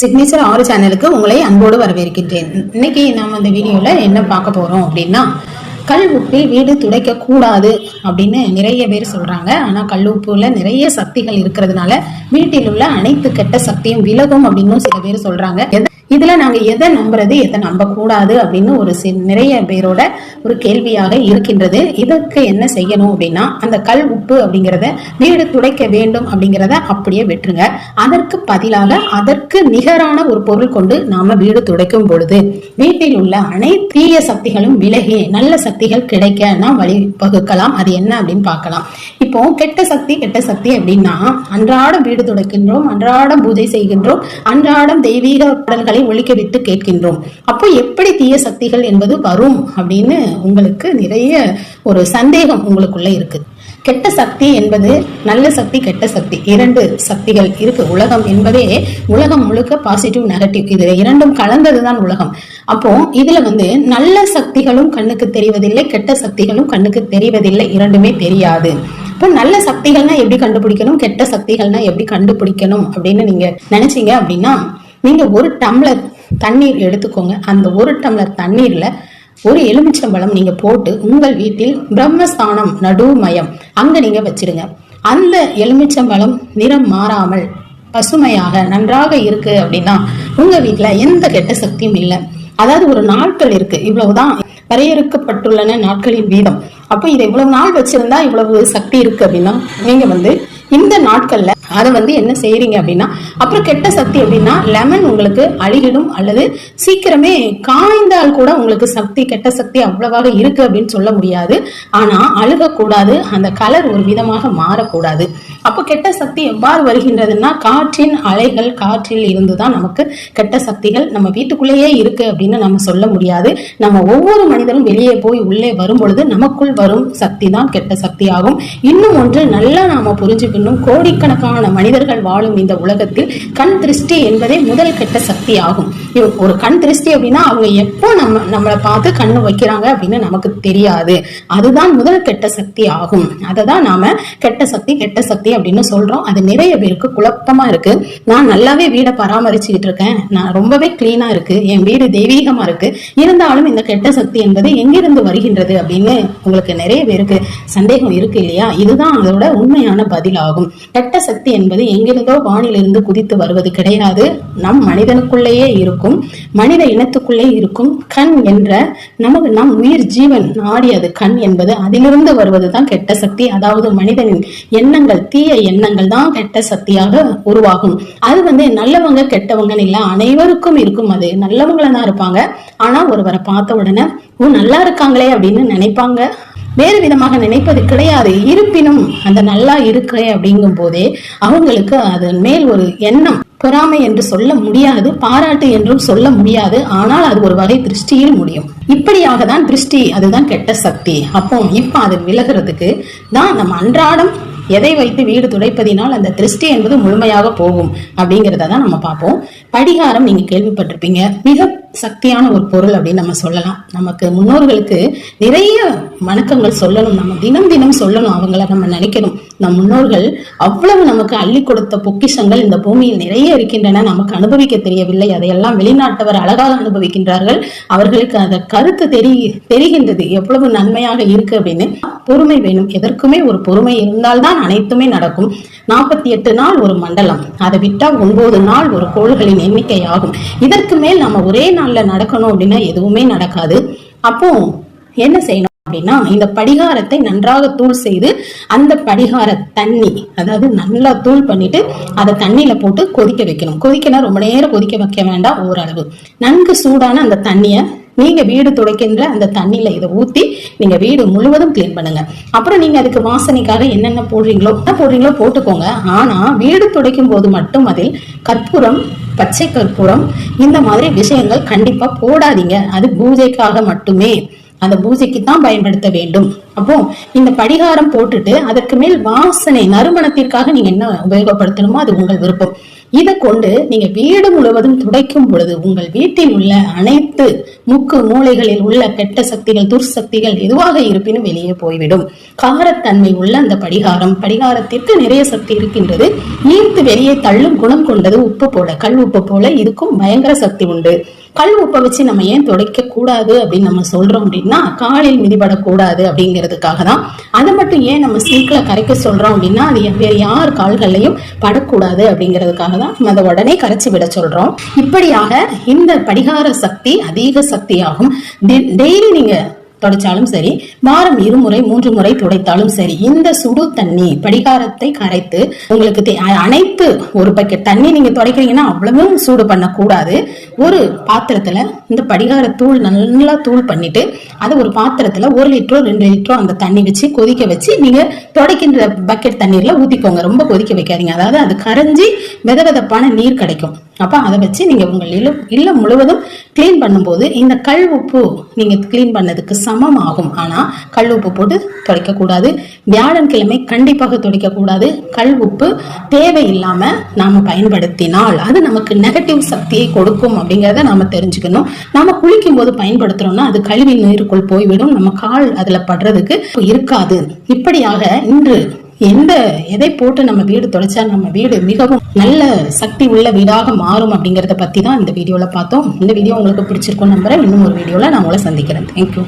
Signature ஆறு சேனலுக்கு உங்களை அன்போடு வரவேற்கின்றேன். இன்னைக்கு நாம் அந்த வீடியோவில் என்ன பார்க்க போகிறோம் அப்படின்னா கல் உப்பில் வீடு துடைக்க கூடாது அப்படின்னு நிறைய பேர் சொல்றாங்க. ஆனால் கல் உப்புல நிறைய சக்திகள் இருக்கிறதுனால வீட்டில் உள்ள அனைத்து கெட்ட சக்தியும் விலகும் அப்படின்னு சில பேர் சொல்றாங்க. எத- இதுல நாங்க எதை நம்புறது எதை நம்ப கூடாது அப்படின்னு ஒரு சி- நிறைய பேரோட ஒரு கேள்வியாக இருக்கின்றது. இதற்கு என்ன செய்யணும் அப்படின்னா அந்த கல் உப்பு அப்படிங்கிறத வீடு துடைக்க வேண்டும் அப்படிங்கிறத அப்படியே விட்டுருங்க. அதற்கு பதிலாக அதற்கு நிகரான ஒரு பொருள் கொண்டு நாம வீடு துடைக்கும் பொழுது வீட்டில் உள்ள அனைத்து தீய சக்திகளும் விலகி நல்ல சக்திகள் கிடைக்க நாம் வழிவகுக்கலாம் அது என்ன அப்படின்னு பார்க்கலாம். இப்போ கெட்ட சக்தி கெட்ட சக்தி அப்படின்னா அன்றாடம் வீடு துடைக்கின்றோம் அன்றாடம் பூஜை செய்கின்றோம் அன்றாடம் தெய்வீக பாடல்களை ஒழிக்க விட்டு கேட்கின்றோம். அப்போ எப்படி தீய சக்திகள் என்பது வரும் அப்படின்னு உங்களுக்கு நிறைய ஒரு சந்தேகம் உங்களுக்குள்ள இருக்கு. கெட்ட சக்தி என்பது நல்ல சக்தி கெட்ட சக்தி. இரண்டு சக்திகள் இருக்கு. உலகம் என்பதே உலகம் முழுக்க பாசிட்டிவ் நெகட்டிவ் இது இரண்டும் கலந்ததுதான் உலகம். அப்போ இதுல வந்து நல்ல சக்திகளும் கண்ணுக்கு தெரிவதில்லை கெட்ட சக்திகளும் கண்ணுக்கு தெரிவதில்லை. இரண்டுமே தெரியாது. இப்போ நல்ல சக்திகள்னா எப்படி கண்டுபிடிக்கணும்? கெட்ட சக்திகள்னா எப்படி கண்டுபிடிக்கணும் அப்படின்னு நீங்க நினைச்சீங்க அப்படின்னா நீங்க ஒரு டம்ளர் தண்ணீர் எடுத்துக்கோங்க. அந்த ஒரு டம்ளர் தண்ணீர்ல ஒரு எலுமிச்சம்பழம் நீங்க போட்டு உங்கள் வீட்டில் பிரம்மஸ்தானம் நடுமயம் அங்க நீங்க வச்சிடுங்க அந்த எலுமிச்சம்பழம் நிறம் மாறாமல் பசுமையாக நன்றாக இருக்கு அப்படின்னா உங்க வீட்டுல எந்த கெட்ட சக்தியும் இல்லை. அதாவது ஒரு நாட்கள் இருக்கு. இவ்வளவுதான் வரையறுக்கப்பட்டுள்ளன நாட்களின் வீதம். அப்போ இதை இவ்வளவு நாள் வச்சிருந்தா இவ்வளவு சக்தி இருக்கு அப்படின்னா நீங்க வந்து இந்த நாட்கள்ல அதை வந்து என்ன செய்யறீங்க அப்படின்னா அப்புறம் கெட்ட சக்தி அப்படின்னா லெமன் உங்களுக்கு அழுகிடும் அல்லது சீக்கிரமே காய்ந்தால் கூட உங்களுக்கு சக்தி கெட்ட சக்தி அவ்வளவாக இருக்கு அப்படின்னு சொல்ல முடியாது. ஆனா அழுகக்கூடாது. அந்த கலர் ஒரு விதமாக மாறக்கூடாது. அப்போ கெட்ட சக்தி எவ்வாறு வருகின்றதுன்னா காற்றின் அலைகள் காற்றில் இருந்துதான் நமக்கு கெட்ட சக்திகள் நம்ம வீட்டுக்குள்ளேயே இருக்கு அப்படின்னு நம்ம சொல்ல முடியாது. நம்ம ஒவ்வொரு மனிதரும் வெளியே போய் உள்ளே வரும் பொழுது நமக்குள் வரும் சக்தி தான் கெட்ட சக்தி ஆகும் இன்னும் ஒன்று நல்லா நாம புரிஞ்சுக்கணும். கோடிக்கணக்கான மனிதர்கள் வாழும் இந்த உலகத்தில் கண் திருஷ்டி என்பதே முதல் கெட்ட சக்தி ஆகும் ஒரு கண் திருஷ்டி அப்படின்னா அவங்க எப்போ நம்ம நம்மளை பார்த்து கண்ணு வைக்கிறாங்க அப்படின்னு நமக்கு தெரியாது. அதுதான் முதல் கெட்ட சக்தி ஆகும். அதை தான் நாம கெட்ட சக்தி கெட்ட சக்தி அப்படின்னு சொல்றோம். அது நிறைய பேருக்கு குழப்பமா இருக்கு. நான் நல்லாவே வீடை பராமரிச்சுக்கிட்டு இருக்கேன். நான் ரொம்பவே கிளீனா இருக்கு. என் வீடு தெய்வீகமா இருக்கு. இருந்தாலும் இந்த கெட்ட சக்தி என்பது எங்கிருந்து வருகின்றது அப்படின்னு உங்களுக்கு நிறைய பேருக்கு சந்தேகம் இருக்கு இல்லையா? இதுதான் அதோட உண்மையான பதிலாகும். கெட்ட சக்தி என்பது எங்கிருந்தோ வானிலிருந்து குதித்து வருவது கிடையாது. நம் மனிதனுக்குள்ளேயே இருக்கும். மனித இனத்துக்குள்ளே இருக்கும் கண் என்ற நமக்கு நம் உயிர் ஜீவன் நாடியது கண் என்பது அதிலிருந்து வருவதுதான் கெட்ட சக்தி. அதாவது மனிதனின் எண்ணங்கள் தீ தீய எண்ணங்கள் தான் கெட்ட சக்தியாக உருவாகும். அது வந்து நல்லவங்க கெட்டவங்கன்னு இல்ல அனைவருக்கும் இருக்கும் அது. நல்லவங்களா தான் இருப்பாங்க. ஆனா ஒருவரை பார்த்த உடனே ஓ நல்லா இருக்காங்களே அப்படின்னு நினைப்பாங்க. வேறு விதமாக நினைப்பது கிடையாது. இருப்பினும் அந்த நல்லா இருக்கே அப்படிங்கும் போதே அவங்களுக்கு அதன் மேல் ஒரு எண்ணம் பொறாமை என்று சொல்ல முடியாது பாராட்டு என்றும் சொல்ல முடியாது. ஆனால் அது ஒரு வகை திருஷ்டியில் முடியும். இப்படியாக தான் திருஷ்டி அதுதான் கெட்ட சக்தி. அப்போ இப்ப அது விலகிறதுக்கு தான் நம்ம அன்றாடம் எதை வைத்து வீடு துடைப்பதினால் அந்த திருஷ்டி என்பது முழுமையாக போகும் அப்படிங்கிறத தான் நம்ம பார்ப்போம். படிகாரம் நீங்க கேள்விப்பட்டிருப்பீங்க. மிக சக்தியான ஒரு பொருள் அப்படின்னு நம்ம சொல்லலாம். நமக்கு முன்னோர்களுக்கு நிறைய வணக்கங்கள் சொல்லணும். நம்ம தினம் தினம் சொல்லணும் அவங்கள நம்ம நினைக்கணும். நம் முன்னோர்கள் அவ்வளவு நமக்கு அள்ளி கொடுத்த பொக்கிஷங்கள் இந்த பூமியில் நிறைய இருக்கின்றன. நமக்கு அனுபவிக்க தெரியவில்லை. அதையெல்லாம் வெளிநாட்டவர் அழகாக அனுபவிக்கின்றார்கள். அவர்களுக்கு அந்த கருத்து தெரி தெரிகின்றது. எவ்வளவு நன்மையாக இருக்கு அப்படின்னு. பொறுமை வேணும். எதற்குமே ஒரு பொறுமை இருந்தால்தான் அனைத்துமே நடக்கும். நாற்பத்தி எட்டு நாள் ஒரு மண்டலம். அதை விட்டால் ஒன்பது நாள் ஒரு கோள்களின் எண்ணிக்கை ஆகும் இதற்கு மேல் நம்ம ஒரே நாளில் நடக்கணும் அப்படின்னா எதுவுமே நடக்காது. அப்போ என்ன செய்யணும் அப்படின்னா இந்த படிகாரத்தை நன்றாக தூள் செய்து அந்த படிகார தண்ணி அதாவது நல்லா தூள் பண்ணிட்டு அதை தண்ணியில போட்டு கொதிக்க வைக்கணும். கொதிக்கனா ரொம்ப நேரம் கொதிக்க வைக்க வேண்டாம் ஓரளவு. நன்கு சூடான அந்த தண்ணியை நீங்க வீடு துடைக்கின்ற அந்த தண்ணியில இதை ஊத்தி நீங்க வீடு முழுவதும் கிளீன் பண்ணுங்க. அப்புறம் நீங்க அதுக்கு வாசனைக்காக என்னென்ன போடுறீங்களோ என்ன போடுறீங்களோ போட்டுக்கோங்க. ஆனா வீடு துடைக்கும் போது மட்டும் அதில் கற்பூரம் பச்சை கற்பூரம் இந்த மாதிரி விஷயங்கள் கண்டிப்பா போடாதீங்க. அது பூஜைக்காக மட்டுமே. அந்த பூஜைக்கு தான் பயன்படுத்த வேண்டும். அப்போ இந்த படிகாரம் போட்டுட்டு அதற்கு மேல் வாசனை நறுமணத்திற்காக நீங்க என்ன உபயோகப்படுத்தணுமோ அது உங்கள் விருப்பம். இதை கொண்டு நீங்க வீடு முழுவதும் துடைக்கும் பொழுது உங்கள் வீட்டில் உள்ள அனைத்து முக்கு மூலைகளில் உள்ள கெட்ட சக்திகள் துர்சக்திகள் எதுவாக இருப்பினும் வெளியே போய்விடும். காரத்தன்மை உள்ள அந்த படிகாரம் படிகாரத்திற்கு நிறைய சக்தி இருக்கின்றது. ஈர்த்து வெளியே தள்ளும் குணம் கொண்டது உப்பு போல கல் உப்பு போல இதுக்கும் பயங்கர சக்தி உண்டு. கல் உப்பை வச்சு நம்ம ஏன் துடைக்க கூடாது அப்படின்னு நம்ம சொல்றோம் அப்படின்னா காலில் மிதிபடக்கூடாது அப்படிங்கிறதுக்காக தான் அதை மட்டும் ஏன் நம்ம சிங்க்ல கரைக்க சொல்றோம் அப்படின்னா அது வேறு யார் கால்கள்லையும் படக்கூடாது அப்படிங்கிறதுக்காக தான் நம்ம அதை உடனே கரைச்சி விட சொல்றோம். இப்படியாக இந்த படிகார சக்தி அதிக சக்தியாகும். டெய்லி நீங்க துடைச்சாலும் சரி வாரம் இருமுறை மூன்று முறை துடைத்தாலும் சரி இந்த சுடு தண்ணி படிகாரத்தை கரைத்து உங்களுக்கு தே- அனைத்து ஒரு பக்கெட் தண்ணி நீங்க துடைக்கிறீங்கன்னா அவ்வளவும் சூடு பண்ணக்கூடாது. ஒரு பாத்திரத்துல இந்த படிகார தூள் நல்லா தூள் பண்ணிட்டு அதை ஒரு பாத்திரத்துல ஒரு லிட்டரோ ரெண்டு லிட்டரோ அந்த தண்ணி வச்சு கொதிக்க வச்சு நீங்க துடைக்கின்ற பக்கெட் தண்ணீர்ல ஊத்திக்கோங்க. ரொம்ப கொதிக்க வைக்காதீங்க. அதாவது அது கரைஞ்சி வித விதப்பான நீர் கிடைக்கும். அப்போ அதை வச்சு நீங்கள் உங்கள் இல்லம் இல்லம் முழுவதும் க்ளீன் பண்ணும்போது இந்த கல் உப்பு நீங்கள் க்ளீன் பண்ணதுக்கு சமம் ஆகும் ஆனால் கல் உப்பு போட்டு துடைக்கக்கூடாது. வியாழன்கிழமை கண்டிப்பாக துடைக்கக்கூடாது. கல் உப்பு தேவையில்லாமல் நாம் பயன்படுத்தினால் அது நமக்கு நெகட்டிவ் சக்தியை கொடுக்கும் அப்படிங்கிறத நாம் தெரிஞ்சுக்கணும். நாம் குளிக்கும் போது பயன்படுத்துகிறோம்னா அது கழிவு நீருக்குள் போய்விடும். நம்ம கால் அதில் படுறதுக்கு இருக்காது. இப்படியாக இன்று எந்த எதை போட்டு நம்ம வீடு துடைச்சா நம்ம வீடு மிகவும் நல்ல சக்தி உள்ள வீடாக மாறும் அப்படிங்கறத பத்தி தான் இந்த வீடியோல பார்த்தோம். இந்த வீடியோ உங்களுக்கு பிடிச்சிருக்கும் நம்புறேன். இன்னும் ஒரு வீடியோல நான் உங்களை சந்திக்கிறேன். தேங்க்யூ